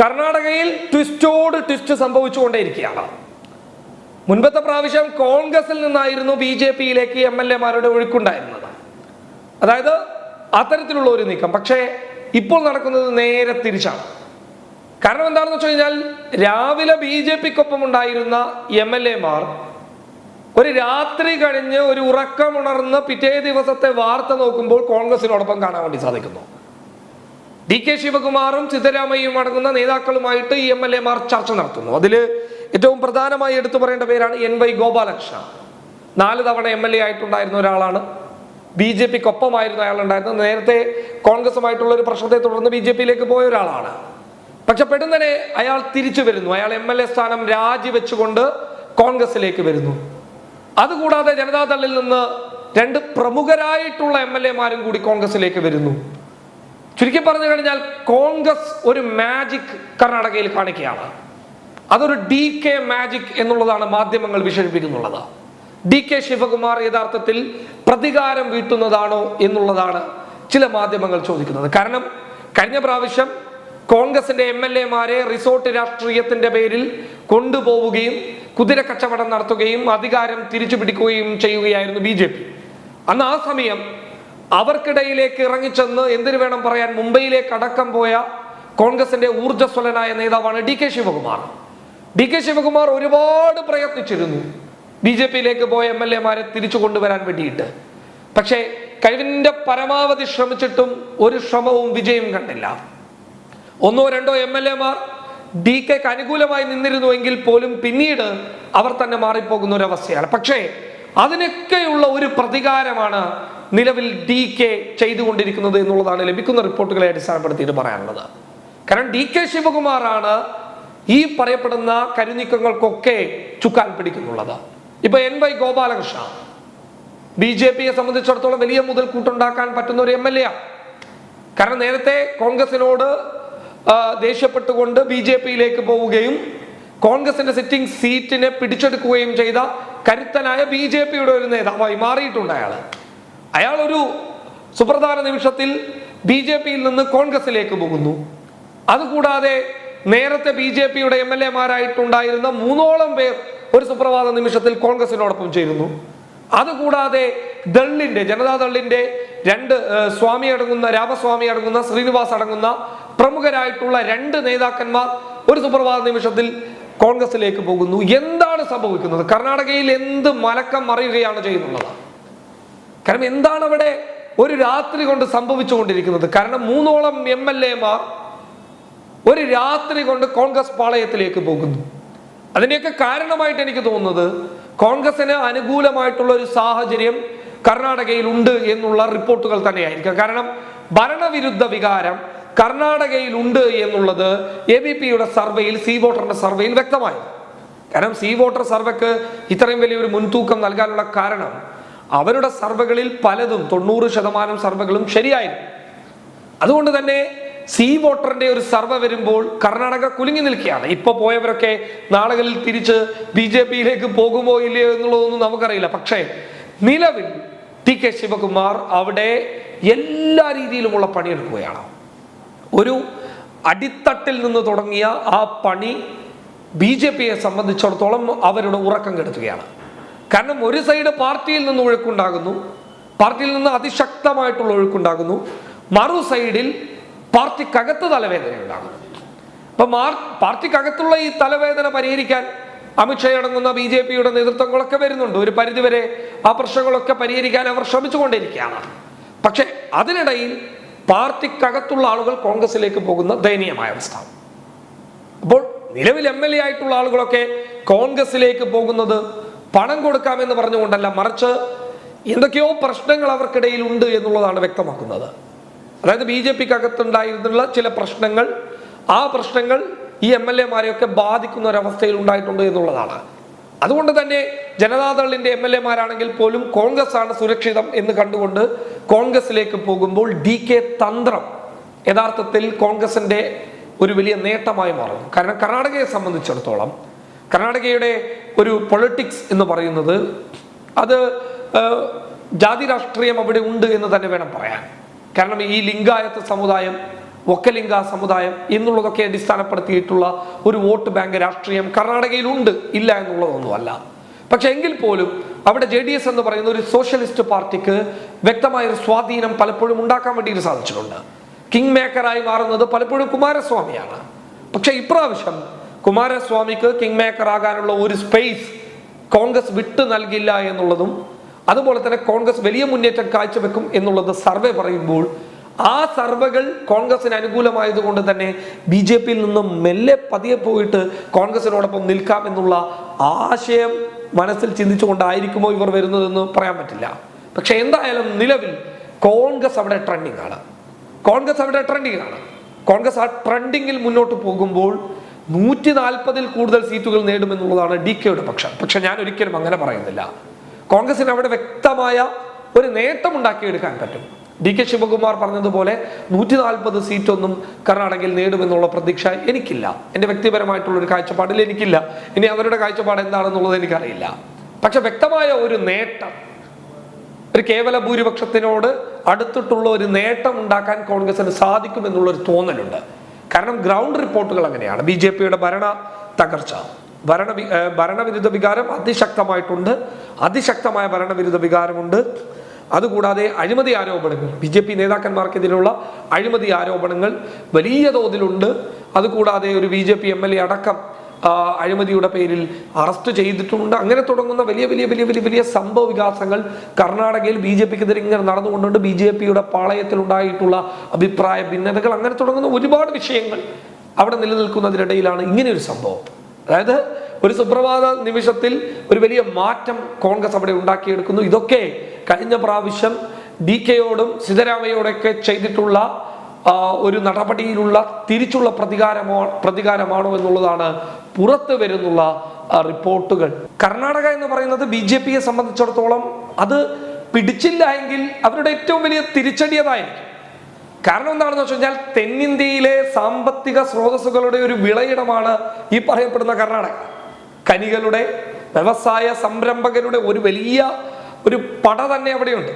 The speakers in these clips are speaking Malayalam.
കർണാടകയിൽ ട്വിസ്റ്റോട് ട്വിസ്റ്റ് സംഭവിച്ചുകൊണ്ടേയിരിക്കുകയാണ്. മുൻപത്തെ പ്രാവശ്യം കോൺഗ്രസിൽ നിന്നായിരുന്നു ബി ജെ പിയിലേക്ക് എം എൽ എമാരുടെ ഒഴുക്കുണ്ടായിരുന്നത്. അതായത് അത്തരത്തിലുള്ള ഒരു നീക്കം. പക്ഷേ ഇപ്പോൾ നടക്കുന്നത് നേരെ തിരിച്ചാണ്. കാരണം എന്താണെന്ന് വെച്ച് കഴിഞ്ഞാൽ രാവിലെ ബി ജെ പിക്കൊപ്പം ഉണ്ടായിരുന്ന എം എൽ എമാർ ഒരു രാത്രി കഴിഞ്ഞ് ഒരു ഉറക്കമുണർന്ന് പിറ്റേ ദിവസത്തെ വാർത്ത നോക്കുമ്പോൾ കോൺഗ്രസിനോടൊപ്പം കാണാൻ വേണ്ടി സാധിക്കുന്നു. ഡി കെ ശിവകുമാറും സിദ്ധരാമയ്യയും അടങ്ങുന്ന നേതാക്കളുമായിട്ട് ഈ എം എൽ എമാർ ചർച്ച നടത്തുന്നു. അതിൽ ഏറ്റവും പ്രധാനമായി എടുത്തു പറയേണ്ട പേരാണ് എൻ വൈ ഗോപാലകൃഷ്ണ നാല് തവണ എം എൽ എ ആയിട്ടുണ്ടായിരുന്ന ഒരാളാണ്. ബി ജെ പിക്കൊപ്പമായിരുന്നു അയാൾ ഉണ്ടായിരുന്നത് നേരത്തെ കോൺഗ്രസുമായിട്ടുള്ള ഒരു പ്രശ്നത്തെ തുടർന്ന് ബി ജെ പിയിലേക്ക് പോയ ഒരാളാണ്. പക്ഷെ പെടുന്നനെ അയാൾ തിരിച്ചു വരുന്നു. അയാൾ എം എൽ എ സ്ഥാനം രാജിവെച്ചുകൊണ്ട് കോൺഗ്രസിലേക്ക് വരുന്നു. അതുകൂടാതെ ജനതാദളിൽ നിന്ന് രണ്ട് പ്രമുഖരായിട്ടുള്ള എം എൽ എമാരും കൂടി കോൺഗ്രസിലേക്ക് വരുന്നു. ചുരുക്കി പറഞ്ഞു കഴിഞ്ഞാൽ കോൺഗ്രസ് ഒരു മാജിക് കർണാടകയിൽ കാണിക്കുകയാണ്. അതൊരു ഡി കെ മാജിക് എന്നുള്ളതാണ് മാധ്യമങ്ങൾ വിശേഷിപ്പിക്കുന്നുള്ളത്. ഡി കെ ശിവകുമാർ യഥാർത്ഥത്തിൽ പ്രതികാരം വീട്ടുന്നതാണോ എന്നുള്ളതാണ് ചില മാധ്യമങ്ങൾ ചോദിക്കുന്നത്. കാരണം കഴിഞ്ഞ പ്രാവശ്യം കോൺഗ്രസിന്റെ എം എൽ എമാരെ റിസോർട്ട് രാഷ്ട്രീയത്തിന്റെ പേരിൽ കൊണ്ടുപോവുകയും കുതിര കച്ചവടം നടത്തുകയും അധികാരം തിരിച്ചു പിടിക്കുകയും ചെയ്യുകയായിരുന്നു ബി അന്ന് ആ സമയം അവർക്കിടയിലേക്ക് ഇറങ്ങിച്ചെന്ന് എന്തിനു വേണം പറയാൻ മുംബൈയിലേക്ക് അടക്കം പോയ കോൺഗ്രസിന്റെ ഊർജസ്വലനായ നേതാവാണ് D K Shivakumar. D K Shivakumar ഒരുപാട് പ്രയത്നിച്ചിരുന്നു. ബി ജെ പിയിലേക്ക് പോയ എം എൽ എമാരെ തിരിച്ചു കൊണ്ടുവരാൻ വേണ്ടിയിട്ട്. പക്ഷേ കഴിവിന്റെ പരമാവധി ശ്രമിച്ചിട്ടും ഒരു ശ്രമവും വിജയം കണ്ടില്ല. ഒന്നോ രണ്ടോ എം എൽ എമാർ ഡി കെക്ക് അനുകൂലമായി നിന്നിരുന്നുവെങ്കിൽ പോലും പിന്നീട് അവർ തന്നെ മാറിപ്പോകുന്ന ഒരു അവസ്ഥയാണ്. പക്ഷേ അതിനൊക്കെയുള്ള ഒരു പ്രതികാരമാണ് നിലവിൽ ഡി കെ ചെയ്തുകൊണ്ടിരിക്കുന്നത് എന്നുള്ളതാണ് ലഭിക്കുന്ന റിപ്പോർട്ടുകളെ അടിസ്ഥാനപ്പെടുത്തിയിട്ട് പറയാനുള്ളത്. കാരണം ഡി കെ ശിവകുമാറാണ് ഈ പറയപ്പെടുന്ന കരുനീക്കങ്ങൾക്കൊക്കെ ചുക്കാൻ പിടിക്കുന്നുള്ളത്. ഇപ്പൊ N Y Gopalakrishna B J പിയെ സംബന്ധിച്ചിടത്തോളം വലിയ മുതൽ കൂട്ടുണ്ടാക്കാൻ പറ്റുന്ന ഒരു എം എൽ എ ആണ്. കാരണം നേരത്തെ കോൺഗ്രസിനോട് ദേഷ്യപ്പെട്ടുകൊണ്ട് ബി ജെ പിയിലേക്ക് പോവുകയും കോൺഗ്രസിന്റെ സിറ്റിംഗ് സീറ്റിനെ പിടിച്ചെടുക്കുകയും ചെയ്ത കരുത്തനായ ബി ജെ പിയുടെ ഒരു നേതാവായി മാറിയിട്ടുണ്ട് അയാൾ അയാൾ ഒരു സുപ്രധാന നിമിഷത്തിൽ ബി ജെ പിയിൽ നിന്ന് കോൺഗ്രസിലേക്ക് പോകുന്നു. അതുകൂടാതെ നേരത്തെ ബി ജെ പിയുടെ എം എൽ എമാരായിട്ടുണ്ടായിരുന്ന മൂന്നോളം പേർ ഒരു സുപ്രഭാത നിമിഷത്തിൽ കോൺഗ്രസിനോടൊപ്പം ചേരുന്നു. അതുകൂടാതെ ദളിന്റെ ജനതാദളിന്റെ രണ്ട് സ്വാമി അടങ്ങുന്ന രാമസ്വാമി അടങ്ങുന്ന ശ്രീനിവാസ് അടങ്ങുന്ന പ്രമുഖരായിട്ടുള്ള രണ്ട് നേതാക്കന്മാർ ഒരു സുപ്രഭാത നിമിഷത്തിൽ കോൺഗ്രസിലേക്ക് പോകുന്നു. എന്താണ് സംഭവിക്കുന്നത്? കർണാടകയിൽ എന്ത് മലക്കം മറിയുകയാണ് ചെയ്യുന്നുള്ളത്? കാരണം എന്താണ് അവിടെ ഒരു രാത്രി കൊണ്ട് സംഭവിച്ചുകൊണ്ടിരിക്കുന്നത്? കാരണം മൂന്നോളം എം എൽ എമാർ ഒരു രാത്രി കൊണ്ട് കോൺഗ്രസ് പാളയത്തിലേക്ക് പോകുന്നു. അതിനെയൊക്കെ കാരണമായിട്ട് എനിക്ക് തോന്നുന്നത് കോൺഗ്രസിന് അനുകൂലമായിട്ടുള്ള ഒരു സാഹചര്യം കർണാടകയിൽ ഉണ്ട് എന്നുള്ള റിപ്പോർട്ടുകൾ തന്നെയായിരിക്കും. കാരണം ഭരണവിരുദ്ധ വികാരം കർണാടകയിൽ ഉണ്ട് എന്നുള്ളത് എ ബി പിയുടെ സർവേയിൽ സി വോട്ടറിന്റെ സർവേയിൽ വ്യക്തമായി. കാരണം സി വോട്ടർ സർവേക്ക് ഇത്രയും വലിയൊരു മുൻതൂക്കം നൽകാനുള്ള കാരണം അവരുടെ സർവകളിൽ പലതും തൊണ്ണൂറ് ശതമാനം സർവകളും ശരിയായിരുന്നു. അതുകൊണ്ട് തന്നെ സി വോട്ടറിന്റെ ഒരു സർവ വരുമ്പോൾ കർണാടക കുലുങ്ങി നിൽക്കുകയാണ്. ഇപ്പൊ പോയവരൊക്കെ നാളുകളിൽ തിരിച്ച് ബി ജെ പിയിലേക്ക് പോകുമോ ഇല്ലയോ എന്നുള്ളതൊന്നും നമുക്കറിയില്ല. പക്ഷേ നിലവിൽ ടി കെ ശിവകുമാർ അവിടെ എല്ലാ രീതിയിലുമുള്ള പണിയെടുക്കുകയാണ്. ഒരു അടിത്തട്ടിൽ നിന്ന് തുടങ്ങിയ ആ പണി ബി ജെ പിയെ സംബന്ധിച്ചിടത്തോളം അവരുടെ ഉറക്കം കെടുത്തുകയാണ്. കാരണം ഒരു സൈഡ് പാർട്ടിയിൽ നിന്ന് ഒഴുക്കുണ്ടാകുന്നു പാർട്ടിയിൽ നിന്ന് അതിശക്തമായിട്ടുള്ള ഒഴുക്കുണ്ടാകുന്നു മറു സൈഡിൽ പാർട്ടിക്കകത്ത് തലവേദന ഉണ്ടാകുന്നു. അപ്പൊ മാർ പാർട്ടിക്കകത്തുള്ള ഈ തലവേദന പരിഹരിക്കാൻ അമിത്ഷാ അടങ്ങുന്ന ബി ജെ പിയുടെ നേതൃത്വങ്ങളൊക്കെ വരുന്നുണ്ട്. ഒരു പരിധിവരെ ആ പ്രശ്നങ്ങളൊക്കെ പരിഹരിക്കാൻ അവർ ശ്രമിച്ചുകൊണ്ടിരിക്കുകയാണ്. പക്ഷെ അതിനിടയിൽ പാർട്ടിക്കകത്തുള്ള ആളുകൾ കോൺഗ്രസിലേക്ക് പോകുന്ന ദയനീയമായ അവസ്ഥ. അപ്പോൾ നിലവിൽ എം എൽ എ ആയിട്ടുള്ള ആളുകളൊക്കെ കോൺഗ്രസിലേക്ക് പോകുന്നത് പണം കൊടുക്കാമെന്ന് പറഞ്ഞുകൊണ്ടല്ല മറിച്ച് എന്തൊക്കെയോ പ്രശ്നങ്ങൾ അവർക്കിടയിൽ ഉണ്ട് എന്നുള്ളതാണ് വ്യക്തമാക്കുന്നത്. അതായത് ബി ജെ പിക്ക് അകത്തുണ്ടായിരുന്നുള്ള ചില പ്രശ്നങ്ങൾ ആ പ്രശ്നങ്ങൾ ഈ എം എൽ എമാരെയൊക്കെ ബാധിക്കുന്ന ഒരവസ്ഥയിൽ ഉണ്ടായിട്ടുണ്ട് എന്നുള്ളതാണ്. അതുകൊണ്ട് തന്നെ ജനതാദളിന്റെ എം എൽ എമാരാണെങ്കിൽ പോലും കോൺഗ്രസ് ആണ് സുരക്ഷിതം എന്ന് കണ്ടുകൊണ്ട് കോൺഗ്രസിലേക്ക് പോകുമ്പോൾ ഡി കെ തന്ത്രം യഥാർത്ഥത്തിൽ കോൺഗ്രസിന്റെ ഒരു വലിയ നേട്ടമായി മാറുന്നു. കാരണം കർണാടകയെ സംബന്ധിച്ചിടത്തോളം കർണാടകയുടെ ഒരു പൊളിറ്റിക്സ് എന്ന് പറയുന്നത് അത് ജാതി രാഷ്ട്രീയം അവിടെ ഉണ്ട് എന്ന് തന്നെ വേണം പറയാൻ. കാരണം ഈ ലിംഗായത്ത് സമുദായം ഒക്കലിംഗ സമുദായം എന്നുള്ളതൊക്കെ അടിസ്ഥാനപ്പെടുത്തിയിട്ടുള്ള ഒരു വോട്ട് ബാങ്ക് രാഷ്ട്രീയം കർണാടകയിൽ ഉണ്ട് ഇല്ല എന്നുള്ളതൊന്നുമല്ല. പക്ഷെ എങ്കിൽ പോലും അവിടെ ജെ ഡി എസ് എന്ന് പറയുന്ന ഒരു സോഷ്യലിസ്റ്റ് പാർട്ടിക്ക് വ്യക്തമായ ഒരു സ്വാധീനം പലപ്പോഴും ഉണ്ടാക്കാൻ വേണ്ടിയിട്ട് സാധിച്ചിട്ടുണ്ട്. കിങ് മേക്കറായി മാറുന്നത് പലപ്പോഴും കുമാരസ്വാമിയാണ്. പക്ഷെ ഇപ്രാവശ്യം കുമാരസ്വാമിക്ക് കിങ് മേക്കർ ആകാനുള്ള ഒരു സ്പേസ് കോൺഗ്രസ് വിട്ടു നൽകില്ല എന്നുള്ളതും അതുപോലെ തന്നെ കോൺഗ്രസ് വലിയ മുന്നേറ്റം കാഴ്ചവെക്കും എന്നുള്ളത് സർവേ പറയുമ്പോൾ ആ സർവേകൾ കോൺഗ്രസിന് അനുകൂലമായതുകൊണ്ട് തന്നെ ബി ജെ പിയിൽ നിന്നും മെല്ലെ പതിയെ പോയിട്ട് കോൺഗ്രസിനോടൊപ്പം നിൽക്കാം എന്നുള്ള ആശയം മനസ്സിൽ ചിന്തിച്ചുകൊണ്ടായിരിക്കുമോ ഇവർ വരുന്നതെന്ന് പറയാൻ പറ്റില്ല. പക്ഷെ എന്തായാലും നിലവിൽ കോൺഗ്രസ് അവിടെ ട്രെൻഡിങ് ആണ്. കോൺഗ്രസ് അവിടെ ട്രെൻഡിങ് ആണ്. കോൺഗ്രസ് ആ ട്രെൻഡിങ്ങിൽ മുന്നോട്ട് പോകുമ്പോൾ നൂറ്റി നാൽപ്പതിൽ കൂടുതൽ സീറ്റുകൾ നേടുമെന്നുള്ളതാണ് ഡി കെയുടെ പക്ഷം. പക്ഷെ ഞാൻ ഒരിക്കലും അങ്ങനെ പറയുന്നില്ല. കോൺഗ്രസിന് അവിടെ വ്യക്തമായ ഒരു നേട്ടം ഉണ്ടാക്കിയെടുക്കാൻ പറ്റും. ഡി കെ ശിവകുമാർ പറഞ്ഞതുപോലെ നൂറ്റി നാൽപ്പത് സീറ്റൊന്നും കർണാടകയിൽ നേടുമെന്നുള്ള പ്രതീക്ഷ എനിക്കില്ല. എന്റെ വ്യക്തിപരമായിട്ടുള്ള ഒരു കാഴ്ചപ്പാടിൽ എനിക്കില്ല. ഇനി അവരുടെ കാഴ്ചപ്പാട് എന്താണെന്നുള്ളത് എനിക്കറിയില്ല. പക്ഷെ വ്യക്തമായ ഒരു നേട്ടം ഒരു കേവല ഭൂരിപക്ഷത്തിനോട് അടുത്തിട്ടുള്ള ഒരു നേട്ടം ഉണ്ടാക്കാൻ കോൺഗ്രസിന് സാധിക്കുമെന്നുള്ളൊരു തോന്നലുണ്ട്. കാരണം ഗ്രൗണ്ട് റിപ്പോർട്ടുകൾ അങ്ങനെയാണ്. ബി ജെ പിയുടെ ഭരണ തകർച്ച. ഭരണ ഭരണവിരുദ്ധ വികാരം അതിശക്തമായിട്ടുണ്ട്. അതിശക്തമായ ഭരണവിരുദ്ധ വികാരമുണ്ട്. അതുകൂടാതെ അഴിമതി ആരോപണങ്ങൾ. ബി ജെ പി നേതാക്കന്മാർക്കെതിരെയുള്ള അഴിമതി ആരോപണങ്ങൾ വലിയ തോതിലുണ്ട്. അതുകൂടാതെ ഒരു B J P M L A അടക്കം അഴിമതിയുടെ പേരിൽ അറസ്റ്റ് ചെയ്തിട്ടുണ്ട്. അങ്ങനെ തുടങ്ങുന്ന വലിയ വലിയ വലിയ വലിയ വലിയ സംഭവ വികാസങ്ങൾ കർണാടകയിൽ ബി ജെ പിക്കെതിരെ ഇങ്ങനെ നടന്നുകൊണ്ടുണ്ട്. ബി ജെ പിയുടെ പാളയത്തിൽ ഉണ്ടായിട്ടുള്ള അഭിപ്രായ ഭിന്നതകൾ. അങ്ങനെ തുടങ്ങുന്ന ഒരുപാട് വിഷയങ്ങൾ അവിടെ നിലനിൽക്കുന്നതിനിടയിലാണ് ഇങ്ങനെ ഒരു സംഭവം. അതായത് ഒരു സുപ്രഭാത നിമിഷത്തിൽ ഒരു വലിയ മാറ്റം കോൺഗ്രസ് അവിടെ ഉണ്ടാക്കിയെടുക്കുന്നു. ഇതൊക്കെ കഴിഞ്ഞ പ്രാവശ്യം ഡി കെയോടും സിദ്ധരാമയോടൊക്കെ ചെയ്തിട്ടുള്ള ഒരു നടപടിയിലുള്ള തിരിച്ചുള്ള പ്രതികാരമോ പ്രതികാരമാണോ എന്നുള്ളതാണ് പുറത്ത് വരുന്നുള്ള റിപ്പോർട്ടുകൾ. കർണാടക എന്ന് പറയുന്നത് ബി ജെ പിയെ സംബന്ധിച്ചിടത്തോളം അത് പിടിച്ചില്ല എങ്കിൽ അവരുടെ ഏറ്റവും വലിയ തിരിച്ചടി അതായിരിക്കും. കാരണം എന്താണെന്ന് വെച്ച് കഴിഞ്ഞാൽ തെന്നിന്ത്യയിലെ സാമ്പത്തിക സ്രോതസ്സുകളുടെ ഒരു വിളയിടമാണ് ഈ പറയപ്പെടുന്ന കർണാടക. കനികളുടെ വ്യവസായ സംരംഭകരുടെ ഒരു വലിയ ഒരു പട തന്നെ അവിടെയുണ്ട്.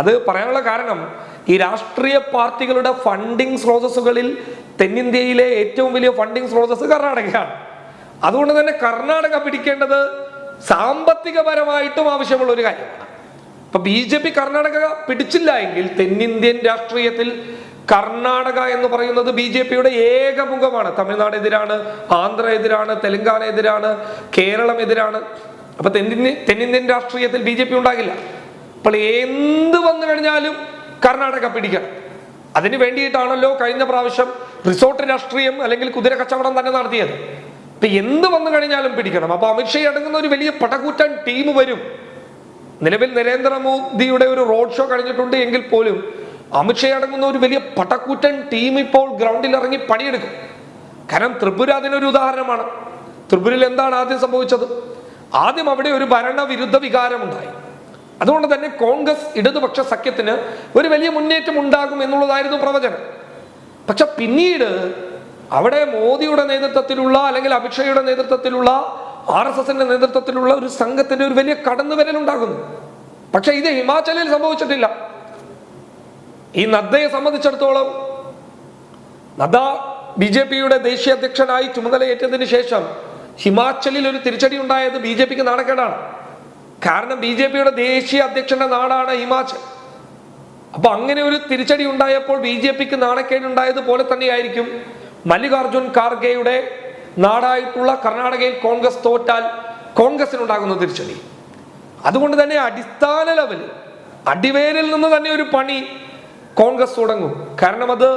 അത് പറയാനുള്ള കാരണം ഈ രാഷ്ട്രീയ പാർട്ടികളുടെ ഫണ്ടിങ് സ്രോതസ്സുകളിൽ തെന്നിന്ത്യയിലെ ഏറ്റവും വലിയ ഫണ്ടിങ് സ്രോതസ് കർണാടകയാണ്. അതുകൊണ്ട് തന്നെ കർണാടക പിടിക്കേണ്ടത് സാമ്പത്തികപരമായിട്ടും ആവശ്യമുള്ള ഒരു കാര്യമാണ്. ഇപ്പൊ ബി ജെ പി കർണാടക പിടിച്ചില്ല എങ്കിൽ തെന്നിന്ത്യൻ രാഷ്ട്രീയത്തിൽ കർണാടക എന്ന് പറയുന്നത് ബി ജെ പിയുടെ ഏകമുഖമാണ്. തമിഴ്നാട് എതിരാണ് ആന്ധ്ര എതിരാണ് തെലങ്കാന എതിരാണ് കേരളം എതിരാണ് അപ്പൊ തെന്നിന്ത്യൻ തെന്നിന്ത്യൻ രാഷ്ട്രീയത്തിൽ ബി ജെ പി ഉണ്ടാകില്ല. അപ്പോൾ എന്ത് വന്നു കഴിഞ്ഞാലും കർണാടക പിടിക്കണം. അതിന് വേണ്ടിയിട്ടാണല്ലോ കഴിഞ്ഞ പ്രാവശ്യം റിസോർട്ട് രാഷ്ട്രീയം അല്ലെങ്കിൽ കുതിര കച്ചവടം തന്നെ നടത്തിയത്. ഇപ്പൊ എന്ത് വന്നു കഴിഞ്ഞാലും പിടിക്കണം. അപ്പൊ അമിത്ഷാ അടങ്ങുന്ന ഒരു വലിയ പടകൂറ്റൻ ടീം വരും. നിലവിൽ നരേന്ദ്രമോദിയുടെ ഒരു റോഡ് ഷോ കഴിഞ്ഞിട്ടുണ്ട് എങ്കിൽ പോലും അമിത്ഷാ അടങ്ങുന്ന ഒരു വലിയ പടക്കൂറ്റൻ ടീം ഇപ്പോൾ ഗ്രൗണ്ടിൽ ഇറങ്ങി പണിയെടുക്കും. കാരണം ത്രിപുര അതിനൊരു ഉദാഹരണമാണ്. ത്രിപുരയിൽ എന്താണ് ആദ്യം സംഭവിച്ചത്? ആദ്യം അവിടെ ഒരു ഭരണവിരുദ്ധ വികാരമുണ്ടായി. അതുകൊണ്ട് തന്നെ കോൺഗ്രസ് ഇടതുപക്ഷ സഖ്യത്തിന് ഒരു വലിയ മുന്നേറ്റം ഉണ്ടാകും എന്നുള്ളതായിരുന്നു പ്രവചനം. പക്ഷെ പിന്നീട് അവിടെ മോദിയുടെ നേതൃത്വത്തിലുള്ള അല്ലെങ്കിൽ അമിത്ഷായുടെ നേതൃത്വത്തിലുള്ള ആർ എസ് എസിന്റെ നേതൃത്വത്തിലുള്ള ഒരു സംഘത്തിന്റെ ഒരു വലിയ കടന്നുവരലുണ്ടാകുന്നു പക്ഷെ ഇത് ഹിമാചലിൽ സംഭവിച്ചിട്ടില്ല. ഈ നദ്ദയെ സംബന്ധിച്ചിടത്തോളം നദ്ദ ബി ജെ പിയുടെ ദേശീയ അധ്യക്ഷനായി ചുമതലയേറ്റതിന് ശേഷം ഹിമാചലിൽ ഒരു തിരിച്ചടി ഉണ്ടായത് ബി ജെ പിക്ക് നാണക്കേടാണ്. കാരണം ബി ജെ പിയുടെ ദേശീയ അധ്യക്ഷന്റെ നാടാണ് ഹിമാചൽ. അപ്പൊ അങ്ങനെ ഒരു തിരിച്ചടി ഉണ്ടായപ്പോൾ ബി ജെ പിക്ക് നാണക്കേട് ഉണ്ടായതുപോലെ തന്നെയായിരിക്കും മല്ലികാർജുൻ ഖാർഗെയുടെ നാടായിട്ടുള്ള കർണാടകയിൽ കോൺഗ്രസ് തോറ്റാൽ കോൺഗ്രസിനുണ്ടാകുന്ന തിരിച്ചടി. അതുകൊണ്ട് തന്നെ അടിസ്ഥാന ലെവലിൽ അടിവേരിൽ നിന്ന് തന്നെ ഒരു പണി കോൺഗ്രസ് തുടങ്ങും. കാരണം അത്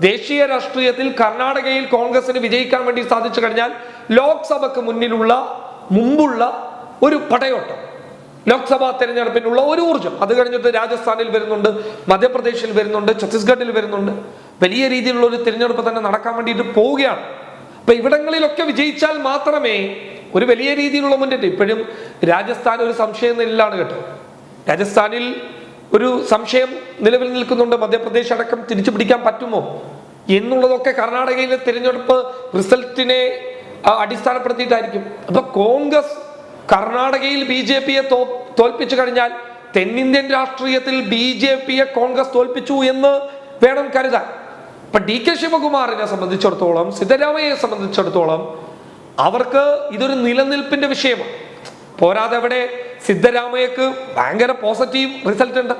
ദേശീയ രാഷ്ട്രീയത്തിൽ കർണാടകയിൽ കോൺഗ്രസിന് വിജയിക്കാൻ വേണ്ടി സാധിച്ചു കഴിഞ്ഞാൽ ലോക്സഭക്ക് മുന്നിലുള്ള മുമ്പുള്ള ഒരു പടയോട്ടം ലോക്സഭാ തെരഞ്ഞെടുപ്പിനുള്ള ഒരു ഊർജം അത് കഴിഞ്ഞിട്ട് രാജസ്ഥാനിൽ വരുന്നുണ്ട് മധ്യപ്രദേശിൽ വരുന്നുണ്ട് ഛത്തീസ്ഗഡിൽ വരുന്നുണ്ട്. വലിയ രീതിയിലുള്ള ഒരു തിരഞ്ഞെടുപ്പ് തന്നെ നടക്കാൻ വേണ്ടിയിട്ട് പോവുകയാണ്. അപ്പൊ ഇവിടങ്ങളിലൊക്കെ വിജയിച്ചാൽ മാത്രമേ ഒരു വലിയ രീതിയിലുള്ള മുന്നേറ്റം. ഇപ്പോഴും രാജസ്ഥാൻ ഒരു സംശയം നിലയിലാണ് കേട്ടോ. രാജസ്ഥാനിൽ ഒരു സംശയം നിലവിൽ നിൽക്കുന്നുണ്ട്. മധ്യപ്രദേശ് അടക്കം തിരിച്ചു പിടിക്കാൻ പറ്റുമോ എന്നുള്ളതൊക്കെ കർണാടകയിലെ തിരഞ്ഞെടുപ്പ് റിസൾട്ടിനെ അടിസ്ഥാനപ്പെടുത്തിയിട്ടായിരിക്കും. അപ്പൊ കോൺഗ്രസ് കർണാടകയിൽ ബി ജെ പിയെ തോൽപ്പിച്ചു കഴിഞ്ഞാൽ തെന്നിന്ത്യൻ രാഷ്ട്രീയത്തിൽ ബി ജെ പിയെ കോൺഗ്രസ് തോൽപ്പിച്ചു എന്ന് വേണം കരുതാൻ. അപ്പൊ ഡി കെ ശിവകുമാറിനെ സംബന്ധിച്ചിടത്തോളം സിദ്ധരാമയെ സംബന്ധിച്ചിടത്തോളം അവർക്ക് ഇതൊരു നിലനിൽപ്പിന്റെ വിഷയമാണ്. പോരാതെ അവിടെ സിദ്ധരാമയ്യക്ക് ഭയങ്കര പോസിറ്റീവ് റിസൾട്ട് ഉണ്ട്.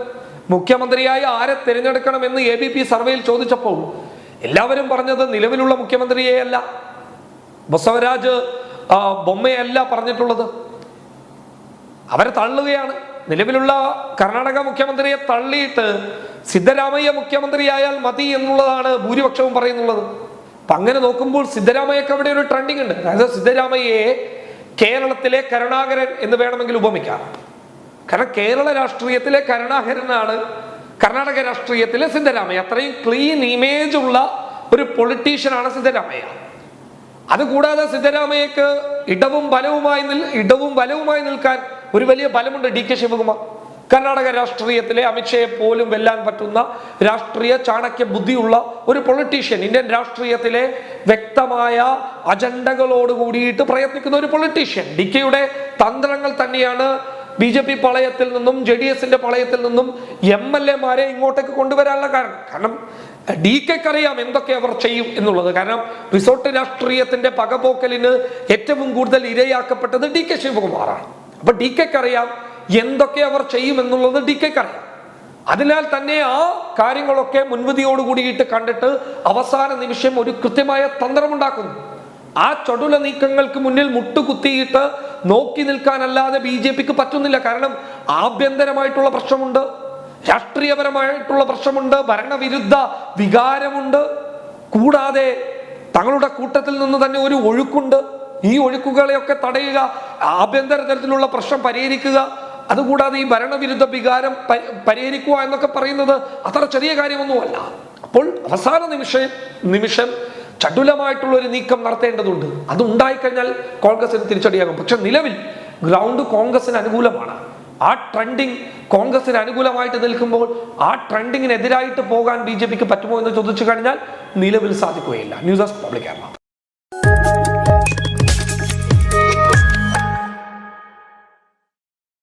മുഖ്യമന്ത്രിയായി ആരെ തിരഞ്ഞെടുക്കണമെന്ന് എ ബി പി സർവേയിൽ ചോദിച്ചപ്പോൾ എല്ലാവരും പറഞ്ഞത് നിലവിലുള്ള മുഖ്യമന്ത്രിയെ അല്ല. ബസവരാജ് ബൊമ്മയല്ല പറഞ്ഞിട്ടുള്ളത്. അവരെ തള്ളുകയാണ്. നിലവിലുള്ള കർണാടക മുഖ്യമന്ത്രിയെ തള്ളിയിട്ട് സിദ്ധരാമയ്യ മുഖ്യമന്ത്രിയായാൽ മതി എന്നുള്ളതാണ് ഭൂരിപക്ഷവും പറയുന്നുള്ളത്. അപ്പൊ അങ്ങനെ നോക്കുമ്പോൾ സിദ്ധരാമയ്യക്ക് അവിടെ ഒരു ട്രെൻഡിങ് ഉണ്ട്. അതായത് സിദ്ധരാമയ്യയെ കേരളത്തിലെ കരുണാകരൻ എന്ന് വേണമെങ്കിൽ ഉപമിക്കാം. കാരണം കേരള രാഷ്ട്രീയത്തിലെ കരുണാകരനാണ് കർണാടക രാഷ്ട്രീയത്തിലെ സിദ്ധരാമയ്യ. അത്രയും ക്ലീൻ ഇമേജ് ഉള്ള ഒരു പൊളിറ്റീഷ്യനാണ് സിദ്ധരാമയ്യ. അതുകൂടാതെ സിദ്ധരാമയ്യക്ക് ഇടവും ബലവുമായി ഇടവും ബലവുമായി നിൽക്കാൻ ഒരു വലിയ ബലമുണ്ട് ഡി കെ ശിവകുമാർ. കർണാടക രാഷ്ട്രീയത്തിലെ അമിത്ഷയെ പോലും വെല്ലാൻ പറ്റുന്ന രാഷ്ട്രീയ ചാണക്യ ബുദ്ധിയുള്ള ഒരു പൊളിറ്റീഷ്യൻ ഇന്ത്യൻ രാഷ്ട്രീയത്തിലെ വ്യക്തമായ അജണ്ടകളോട് കൂടിയിട്ട് പ്രയത്നിക്കുന്ന ഒരു പൊളിറ്റീഷ്യൻ ഡി കെയുടെ തന്ത്രങ്ങൾ തന്നെയാണ് ബി ജെ പി പളയത്തിൽ നിന്നും ജെ ഡി എസിന്റെ പളയത്തിൽ നിന്നും എം എൽ എമാരെ ഇങ്ങോട്ടേക്ക് കൊണ്ടുവരാനുള്ള കാരണം. കാരണം ഡി കെക്ക് അറിയാം എന്തൊക്കെ അവർ ചെയ്യും എന്നുള്ളത്. കാരണം റിസോർട്ട് രാഷ്ട്രീയത്തിന്റെ പകപോക്കലിന് ഏറ്റവും കൂടുതൽ ഇരയാക്കപ്പെട്ടത് ഡി കെ ശിവകുമാറാണ്. അപ്പൊ ഡി കെക്ക് അറിയാം എന്തൊക്കെ അവർ ചെയ്യുമെന്നുള്ളത് ഡി കെക്ക് അറിയാം. അതിനാൽ തന്നെ ആ കാര്യങ്ങളൊക്കെ മുൻവിധിയോട് കൂടിയിട്ട് കണ്ടിട്ട് അവസാന നിമിഷം ഒരു കൃത്യമായ തന്ത്രമുണ്ടാക്കുന്നു. ആ ചടുല നീക്കങ്ങൾക്ക് മുന്നിൽ മുട്ടുകുത്തിയിട്ട് നോക്കി നിൽക്കാനല്ലാതെ ബി ജെ പിക്ക് പറ്റുന്നില്ല. കാരണം ആഭ്യന്തരമായിട്ടുള്ള പ്രശ്നമുണ്ട് രാഷ്ട്രീയപരമായിട്ടുള്ള പ്രശ്നമുണ്ട് ഭരണവിരുദ്ധ വികാരമുണ്ട്. കൂടാതെ തങ്ങളുടെ കൂട്ടത്തിൽ നിന്ന് തന്നെ ഒരു ഒഴുക്കുണ്ട്. ഈ ഒഴുക്കുകളെയൊക്കെ തടയുക ആഭ്യന്തര തരത്തിലുള്ള പ്രശ്നം പരിഹരിക്കുക അതുകൂടാതെ ഈ ഭരണവിരുദ്ധ വികാരം പരിഹരിക്കുക എന്നൊക്കെ പറയുന്നത് അത്ര ചെറിയ കാര്യമൊന്നുമല്ല. അപ്പോൾ അവസാന നിമിഷം നിമിഷം ചടുലമായിട്ടുള്ള ഒരു നീക്കം നടത്തേണ്ടതുണ്ട്. അത് ഉണ്ടായിക്കഴിഞ്ഞാൽ കോൺഗ്രസിന് തിരിച്ചടിയാകും. പക്ഷെ നിലവിൽ ഗ്രൗണ്ട് കോൺഗ്രസിന് അനുകൂലമാണ്. ആ ട്രെൻഡിങ് കോൺഗ്രസിന് അനുകൂലമായിട്ട് നിൽക്കുമ്പോൾ ആ ട്രെൻഡിങ്ങിനെതിരായിട്ട് പോകാൻ ബി ജെ പിക്ക് പറ്റുമോ എന്ന് ചോദിച്ചു കഴിഞ്ഞാൽ നിലവിൽ സാധിക്കുകയില്ല. News desk public Kerala.